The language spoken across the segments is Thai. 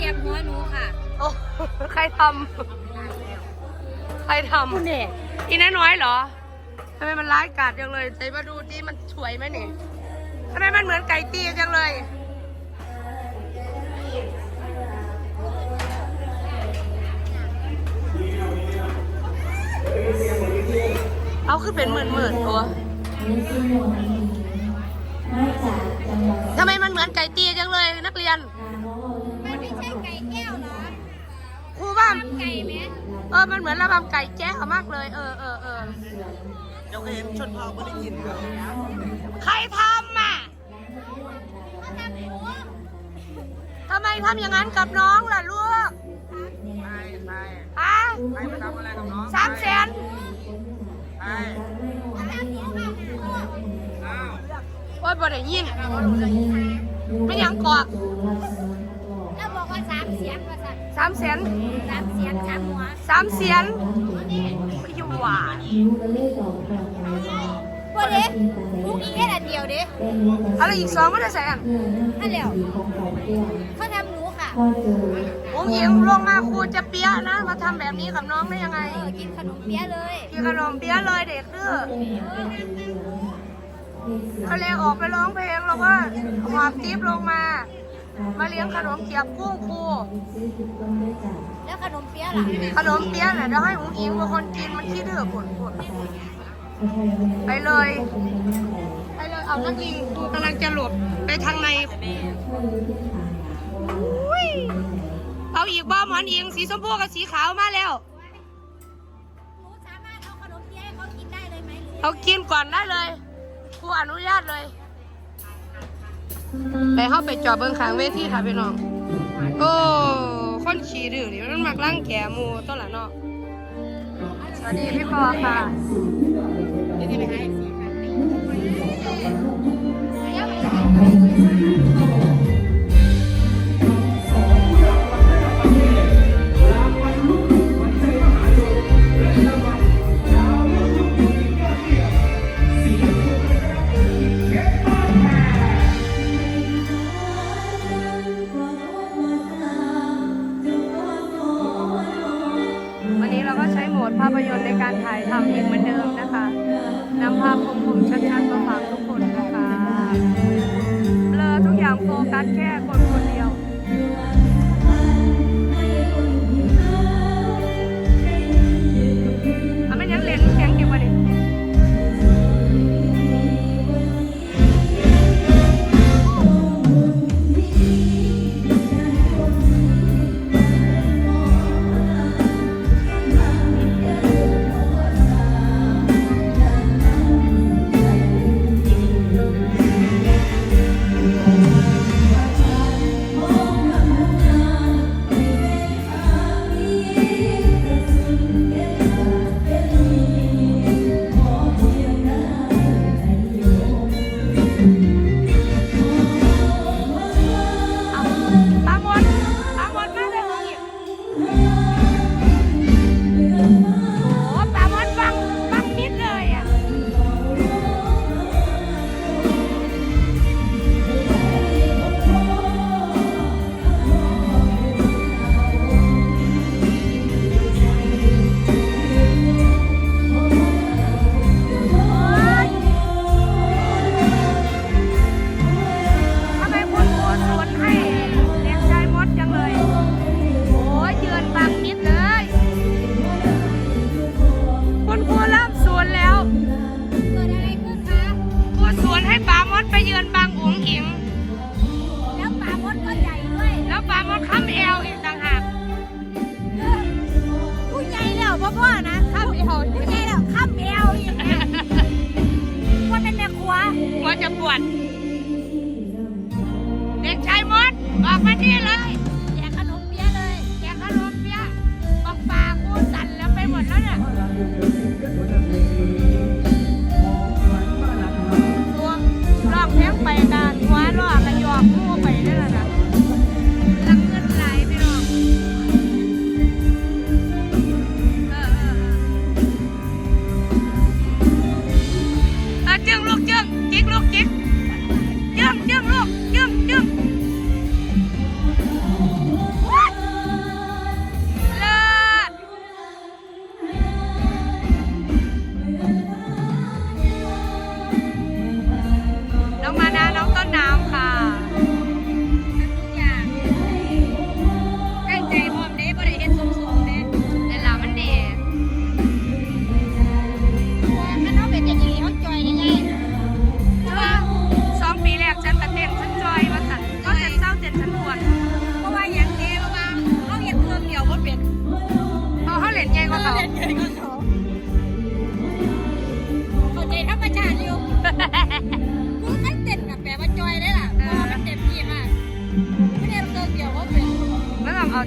นเขาเสียบหัวหนูค่ะ โอ้ใครทำใครทำคุณเด็กอีน้าน้อยเหรอทำไมมันร้ายกาจจังเลยใจมาดูดิมันสวยไหมนี่ทำไมมันเหมือนไก่ตีจังเลยเอาคือเป็นหมื่นหมื่นๆตัว เออ มันเหมือนระบำไก่แจ้มากเลย เออเออเออเดี๋ยเห็นชนเผ่าไม่ได้ยินครับใครทำอะทำไมทำอย่างนั้นกับน้องล่ะลูกใช่ใช่ฮะใครไปทำอะไรกับน้องสามแสนใช่อ้าวโอ้ยบ่ได้ยินไม่ยังเกาะ เสียงว่าสัตว์สามแสนสามเสียงสามหัวสามเสียนไม่อยู่หวานนิ้วก็เลยตอบกลับไปว่าว่าเด็กลูกอีกแค่อันเดียวเด้เป็นนิ้วกับอะไรอีกสองไม่ได้แสนเพื่อนนั่นคือสีของเขาเพื่อนเขาทำหนูค่ะพอเจอผมยิงลงมาครูจะเปี้ยะนะ มาทำแบบนี้กับน้องได้ยังไงเออกินขนมเปี๊ยะเลยกินขนมเปี้ยะเลยเด็กดื้อเป็นเหตุเป็นสีเหลืองเขาเลยออกไปร้องเพลงแล้วว่าหอบติ๊บลงมา มาเลี้ยงขนมเกียบกุ้งครูซื้อทุกคนด้วยจ้ะแล้วขนมเปี๊ยะล่ะขนมเปี๊ยะน่ะเดี๋ยวให้อุ้งอิงเป็นคนกินมันขี้ดื้อผลผลไปเลย ไปเลย เอานักลิงกูกำลังจะหลบไปทางในอุ้ยเอาอีกบ้าหมอนอิงสีชมพูกับสีขาวมาแล้วหนูสามารถเอาขนมเปี๊ยะให้เขากินได้เลยไหมหรือเอากินก่อนได้เลยครูอนุญาตเลย ไปเข้าไปจอดเบิ้งขางเวทีค่ะพี่น้อง โอ้คนขี่ดื้อนี่มันมักลั่งแกหมูต้นละเนาะสวัสดีพี่ปอค่ะวัน อย่างโฟกัสแค่ค yeah.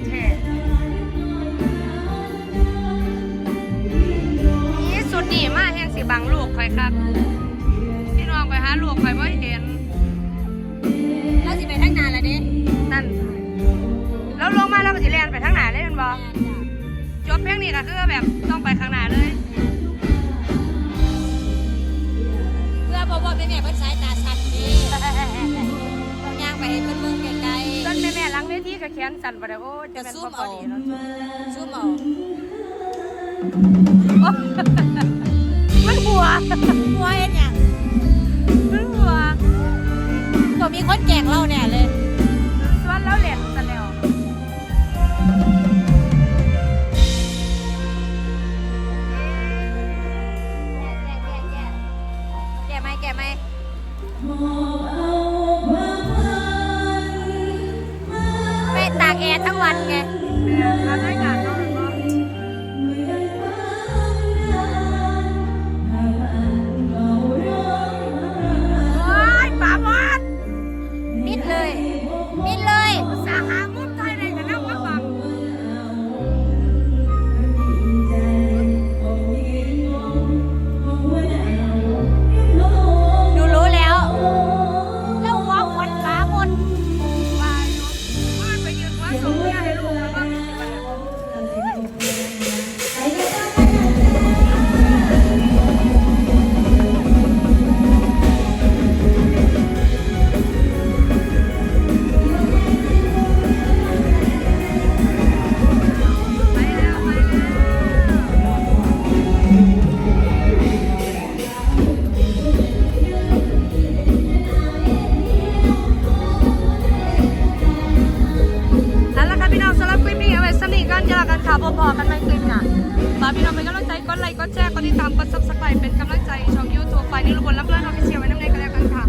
แท้นี่สุดนี่มาแห่งสิบังลูกข่อยคักพี่น้องไปหาลูกข่อยบ่เห็น แล้วสิไปทั้งนานแล้วเด้นั่น แล้วลงมาแล้วก็สิแลนไปทางไหนเลยแมันบ่จบเพลงนี้ก็คือแบบต้องไปข้างหน้าเลย เพื่อบอกว่าแม่แม่เพิ่นสายตาสั่นเด้ต้องย่างไปให้เพิ่นเบิ่ง งเวทีก็แขนสั่นบ่ได้โอ้ๆจะจะเป็นซูพมอเอาดีเนาะซูมเอาโอ๊ะมันหัวหัวเฮ็ดหยังมันหัวตัวมีคนแกล้งเราแน่เลยส่วนแล้วเหรียญซะแล้วแก่ไหมแก่ไหม วันไง อกันในคลิปหน้าฝากพี่น้องเป็นกำลังใจกดไลค์กดแชร์กดติดตามกดซับสไครต์เป็นกำลังใจช่องยูทูบไฟนิรุบลรับเลิศออฟฟิเชียลไว้น้ำในกันแล้วกันค่ะ